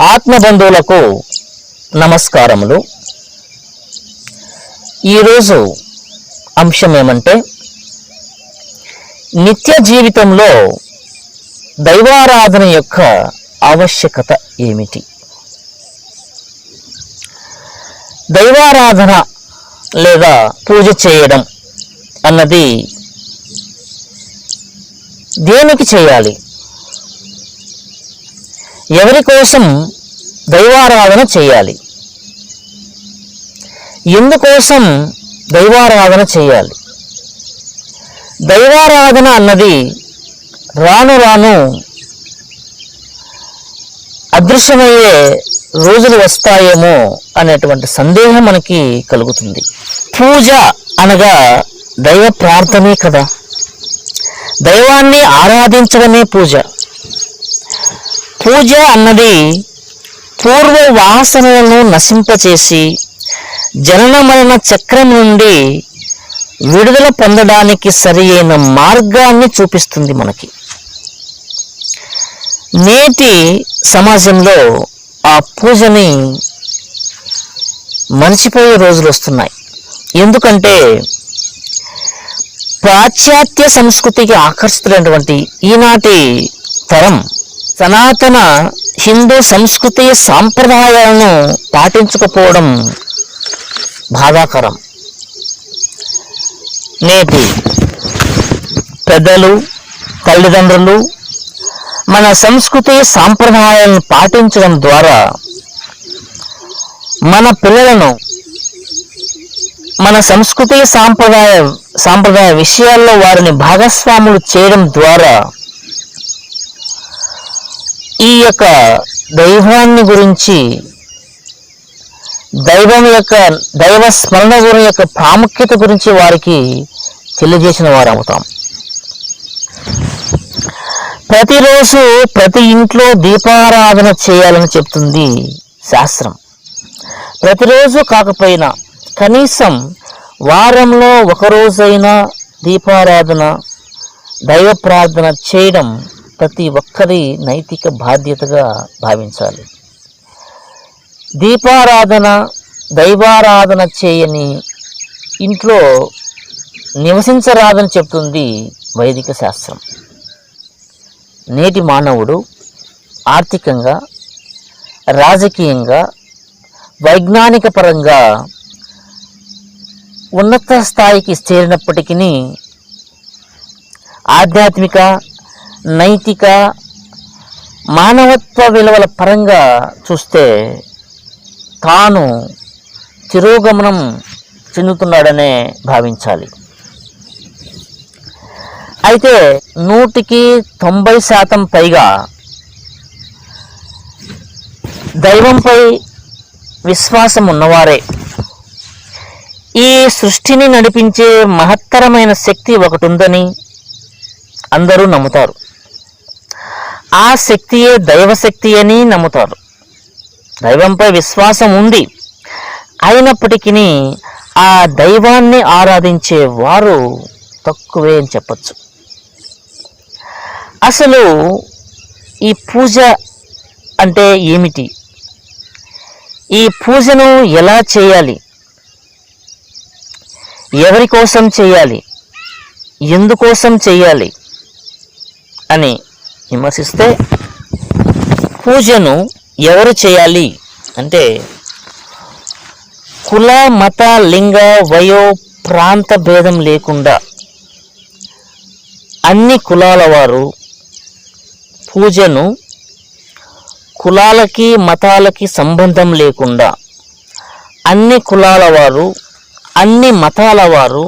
ఆత్మబంధువులకు నమస్కారములు. ఈరోజు అంశం ఏమంటే నిత్య జీవితంలో దైవారాధన యొక్క ఆవశ్యకత ఏమిటి? దైవారాధన లేదా పూజ చేయడం అన్నది దేనికి చేయాలి? ఎవరి కోసం దైవారాధన చేయాలి? ఎందుకోసం దైవారాధన చేయాలి? దైవారాధన అన్నది రాను రాను అదృశ్యమయ్యే రోజులు వస్తాయేమో అనేటువంటి సందేహం మనకి కలుగుతుంది. పూజ అనగా దైవ ప్రార్థనే కదా. దైవాన్ని ఆరాధించడమే పూజ. పూజ అన్నది పూర్వ వాసనలను నశింపచేసి జనన మరణ చక్రం నుండి విడుదల పొందడానికి సరి అయిన మార్గాన్ని చూపిస్తుంది మనకి. నేటి సమాజంలో ఆ పూజని మర్చిపోయే రోజులు వస్తున్నాయి. ఎందుకంటే పాశ్చాత్య సంస్కృతికి ఆకర్షితులైనటువంటి ఈనాటి తరం సనాతన హిందూ సంస్కృతి సాంప్రదాయాలను పాటించకపోవడం బాధాకరం. నేటి పెద్దలు తల్లిదండ్రులు మన సంస్కృతి సాంప్రదాయాలను పాటించడం ద్వారా మన పిల్లలను మన సంస్కృతి సాంప్రదాయ సాంప్రదాయ విషయాల్లో వారిని భాగస్వాములు చేయడం ద్వారా ఈ యొక్క దైవాన్ని గురించి దైవం యొక్క దైవ స్మరణ గురి యొక్క ప్రాముఖ్యత గురించి వారికి తెలియజేసిన వారు అవుతాం ప్రతిరోజు ప్రతి ఇంట్లో దీపారాధన చేయాలని చెప్తుంది శాస్త్రం. ప్రతిరోజు కాకపోయినా కనీసం వారంలో ఒక రోజైనా దీపారాధన దైవ ప్రార్థన చేయడం ప్రతి ఒక్కరి నైతిక బాధ్యతగా భావించాలి. దీపారాధన దైవారాధన చేయని ఇంట్లో నివసించరాదని చెప్తుంది వైదిక శాస్త్రం. నేటి మానవుడు ఆర్థికంగా రాజకీయంగా వైజ్ఞానిక పరంగా ఉన్నత స్థాయికి చేరినప్పటికీ ఆధ్యాత్మిక నైతిక మానవత్వ విలువల పరంగా చూస్తే తాను తిరోగమనం చెందుతున్నాడనే భావించాలి. అయితే నూటికి తొంభై శాతం పైగా దైవంపై విశ్వాసం ఉన్నవారే. ఈ సృష్టిని నడిపించే మహత్తరమైన శక్తి ఒకటి ఉందని అందరూ నమ్ముతారు. ఆ శక్తియే దైవశక్తి అని నమ్ముతారు. దైవంపై విశ్వాసం ఉంది. అయినప్పటికీ ఆ దైవాన్ని ఆరాధించే వారు తక్కువే అని చెప్పచ్చు. అసలు ఈ పూజ అంటే ఏమిటి? ఈ పూజను ఎలా చేయాలి? ఎవరి కోసం చేయాలి? ఎందుకోసం చేయాలి? అని విమర్శిస్తే పూజను ఎవరు చేయాలి? అంటే కుల మత లింగ వయో ప్రాంత భేదం లేకుండా అన్ని కులాల వారు పూజను కులాలకి మతాలకి సంబంధం లేకుండా అన్ని కులాల వారు అన్ని మతాల వారు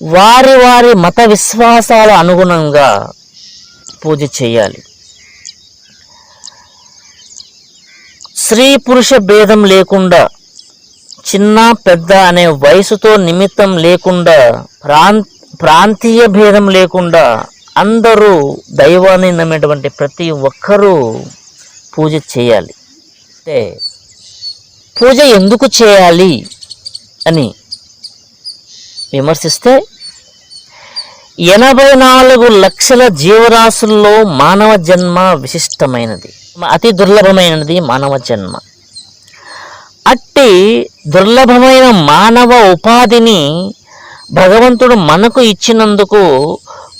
వారి వారి మత విశ్వాసాల అనుగుణంగా పూజ చేయాలి. స్త్రీ పురుష భేదం లేకుండా చిన్న పెద్ద అనే వయసుతో నిమిత్తం లేకుండా ప్రాంత ప్రాంతీయ భేదం లేకుండా అందరూ దైవాన్ని నమ్మేటువంటి ప్రతి ఒక్కరూ పూజ చేయాలి. అంటే పూజ ఎందుకు చేయాలి అని విమర్శిస్తే ఎనభై నాలుగు లక్షల జీవరాశుల్లో మానవ జన్మ విశిష్టమైనది. అతి దుర్లభమైనది మానవ జన్మ. అట్టి దుర్లభమైన మానవ ఉపాధిని భగవంతుడు మనకు ఇచ్చినందుకు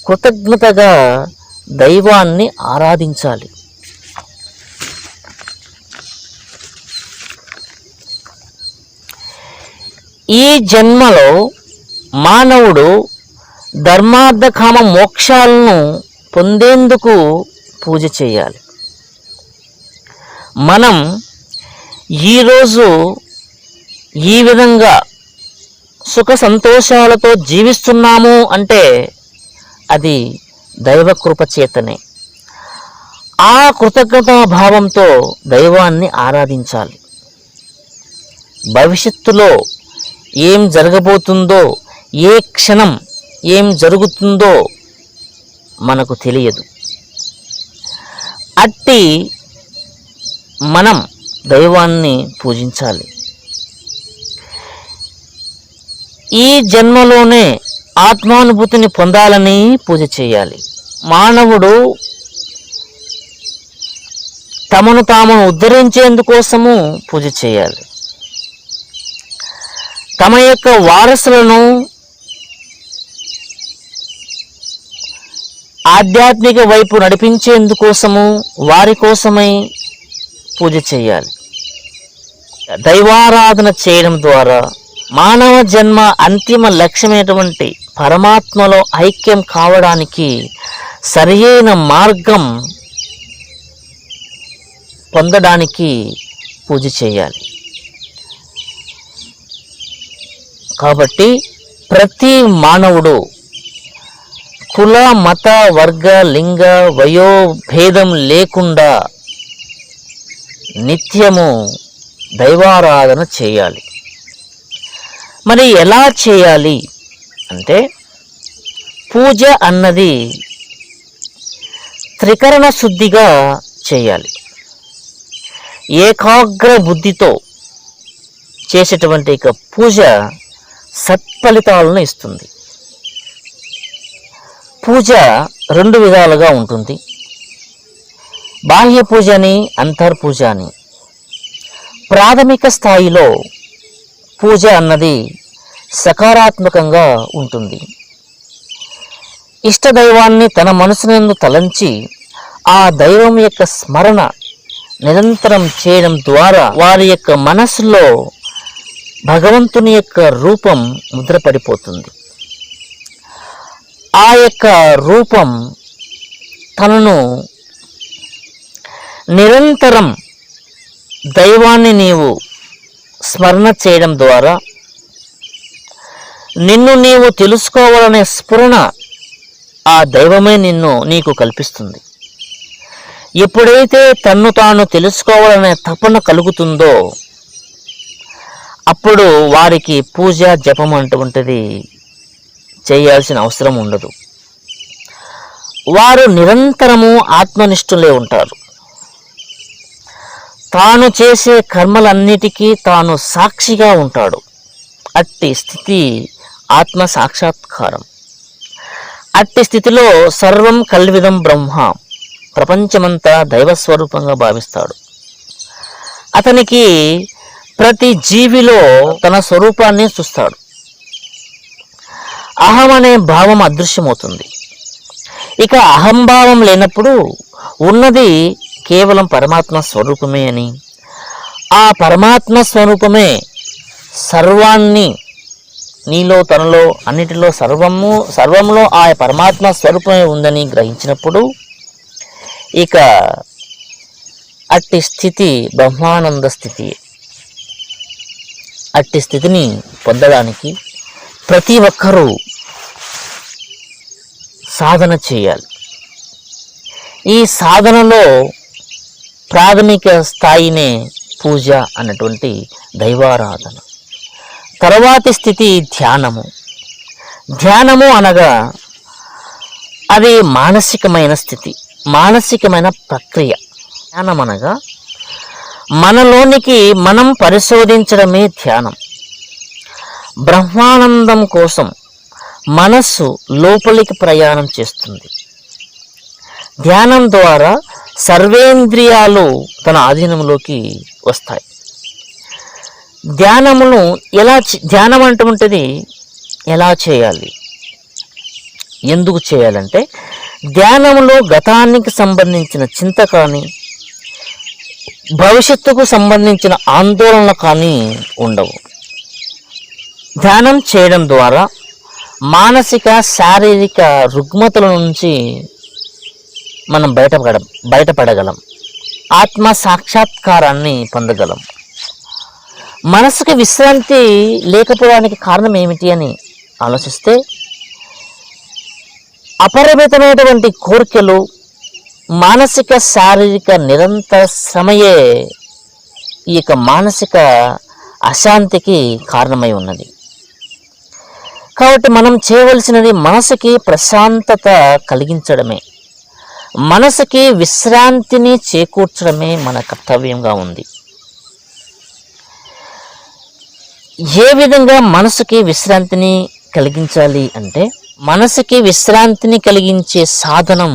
కృతజ్ఞతగా దైవాన్ని ఆరాధించాలి. ఈ జన్మలో మానవుడు ధర్మార్థకామ మోక్షాలను పొందేందుకు పూజ చేయాలి. మనం ఈరోజు ఈ విధంగా సుఖ సంతోషాలతో జీవిస్తున్నాము అంటే అది దైవకృపచేతనే చేతనే. ఆ కృతజ్ఞతా భావంతో దైవాన్ని ఆరాధించాలి. భవిష్యత్తులో ఏం జరగబోతుందో ఏ క్షణం ఏం జరుగుతుందో మనకు తెలియదు. అట్టి మనం దైవాన్ని పూజించాలి. ఈ జన్మలోనే ఆత్మానుభూతిని పొందాలని పూజ చేయాలి. మానవుడు తమను తామును ఉద్ధరించేందుకోసము పూజ చేయాలి. తమ యొక్క వారసులను ఆధ్యాత్మిక వైపు నడిపించేందుకోసము వారి కోసమై పూజ చేయాలి. దైవారాధన చేయడం ద్వారా మానవ జన్మ అంతిమ లక్ష్యమైనటువంటి పరమాత్మలో ఐక్యం కావడానికి సరియైన మార్గం పొందడానికి పూజ చేయాలి. కాబట్టి ప్రతి మానవుడు కుల మత వర్గ లింగ వయోభేదం లేకుండా నిత్యము దైవారాధన చేయాలి. మరి ఎలా చేయాలి అంటే పూజ అన్నది త్రికరణ శుద్ధిగా చేయాలి. ఏకాగ్ర బుద్ధితో చేసేటువంటి ఇక పూజ సత్ఫలితాలను ఇస్తుంది. పూజ రెండు విధాలుగా ఉంటుంది. బాహ్య పూజ అని అంతర్పూజ అని ప్రాథమిక స్థాయిలో పూజ అన్నది సకారాత్మకంగా ఉంటుంది. ఇష్టదైవాన్ని తన మనసునందు తలంచి ఆ దైవం యొక్క స్మరణ నిరంతరం చేయడం ద్వారా వారి యొక్క మనస్సులో భగవంతుని యొక్క రూపం ముద్రపడిపోతుంది. ఆ యొక్క రూపం తనను నిరంతరం దైవాన్ని నీవు స్మరణ చేయడం ద్వారా నిన్ను నీవు తెలుసుకోవాలనే స్ఫురణ ఆ దైవమే నిన్ను నీకు కల్పిస్తుంది. ఎప్పుడైతే తన్ను తాను తెలుసుకోవాలనే తపన కలుగుతుందో అప్పుడు వారికి పూజ జపం అటువంటిది చేయాల్సిన అవసరం ఉండదు. వారు నిరంతరము ఆత్మనిష్ఠులే ఉంటారు. తాను చేసే కర్మలన్నిటికీ తాను సాక్షిగా ఉంటాడు. అట్టి స్థితి ఆత్మ సాక్షాత్కారం. అట్టి స్థితిలో సర్వం కల్విదం బ్రహ్మ ప్రపంచమంతా దైవస్వరూపంగా భావిస్తాడు. అతనికి ప్రతి జీవిలో తన స్వరూపాన్ని చూస్తాడు. అహం అనే భావం అదృశ్యమవుతుంది. ఇక అహంభావం లేనప్పుడు ఉన్నది కేవలం పరమాత్మ స్వరూపమే అని. ఆ పరమాత్మ స్వరూపమే సర్వాన్ని నీలో తనలో అన్నిటిలో సర్వము సర్వంలో ఆ పరమాత్మ స్వరూపమే ఉందని గ్రహించినప్పుడు ఇక అట్టి స్థితి బ్రహ్మానంద స్థితి. అట్టి స్థితిని పొందడానికి ప్రతి ఒక్కరూ సాధన చేయాలి. ఈ సాధనలో ప్రాథమిక స్థాయినే పూజ అన్నటువంటి దైవారాధన. తర్వాతి స్థితి ధ్యానము. ధ్యానము అనగా అది మానసికమైన స్థితి మానసికమైన ప్రక్రియ. ధ్యానం అనగా మనలోనికి మనం పరిశోధించడమే ధ్యానం. బ్రహ్మానందం కోసం మనస్సు లోపలికి ప్రయాణం చేస్తుంది. ధ్యానం ద్వారా సర్వేంద్రియాలు తన ఆధీనంలోకి వస్తాయి. ధ్యానమును ఎలా ధ్యానం అంటుంటుంది ఎలా చేయాలి? ఎందుకు చేయాలంటే ధ్యానంలో గతానికి సంబంధించిన చింత కానీ భవిష్యత్తుకు సంబంధించిన ఆందోళన కానీ ఉండవు. ధ్యానం చేయడం ద్వారా మానసిక శారీరక రుగ్మతల నుంచి మనం బయటపడ బయటపడగలం. ఆత్మ సాక్షాత్కారాన్ని పొందగలం. మనసుకు విశ్రాంతి లేకపోవడానికి కారణం ఏమిటి అని ఆలోచిస్తే అపరిమితమైనటువంటి కోరికలు మానసిక శారీరక నిరంతర శ్రమయే ఈ యొక్క మానసిక అశాంతికి కారణమై ఉన్నది. కాబట్టి మనం చేయవలసినది మనసుకి ప్రశాంతత కలిగించడమే. మనసుకి విశ్రాంతిని చేకూర్చడమే మన కర్తవ్యంగా ఉంది. ఏ విధంగా మనసుకి విశ్రాంతిని కలిగించాలి అంటే మనసుకి విశ్రాంతిని కలిగించే సాధనం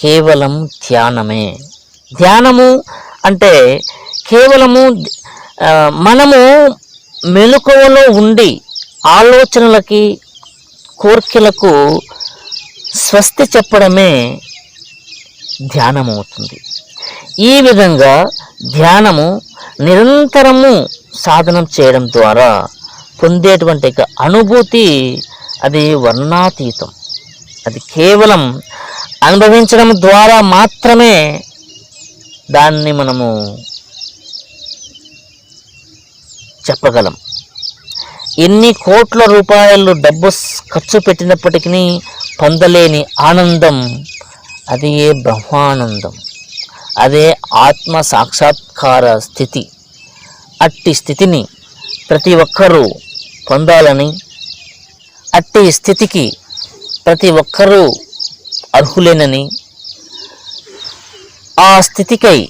కేవలం ధ్యానమే. ధ్యానము అంటే కేవలము మనము మెలకువలో ఉండి ఆలోచనలకి కోర్కెలకు స్వస్తి చెప్పడమే ధ్యానం అవుతుంది ఈ విధంగా ధ్యానము నిరంతరము సాధనం చేయడం ద్వారా పొందేటువంటి అనుభూతి అది వర్ణాతీతం. అది కేవలం అనుభవించడం ద్వారా మాత్రమే దాన్ని మనము చెప్పగలం. ఎన్ని కోట్ల రూపాయలు డబ్బు ఖర్చు పెట్టినప్పటికీ పొందలేని ఆనందం. అది ఏ బ్రహ్మానందం. అదే ఆత్మ సాక్షాత్కార స్థితి. అట్టి స్థితిని ప్రతి ఒక్కరూ పొందాలని అట్టి స్థితికి ప్రతి ఒక్కరూ అర్హులేనని ఆ స్థితికై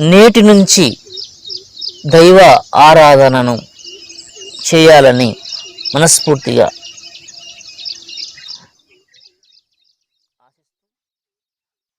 నేటి నుంచి దైవ ఆరాధనను చేయాలని మనస్ఫూర్తిగా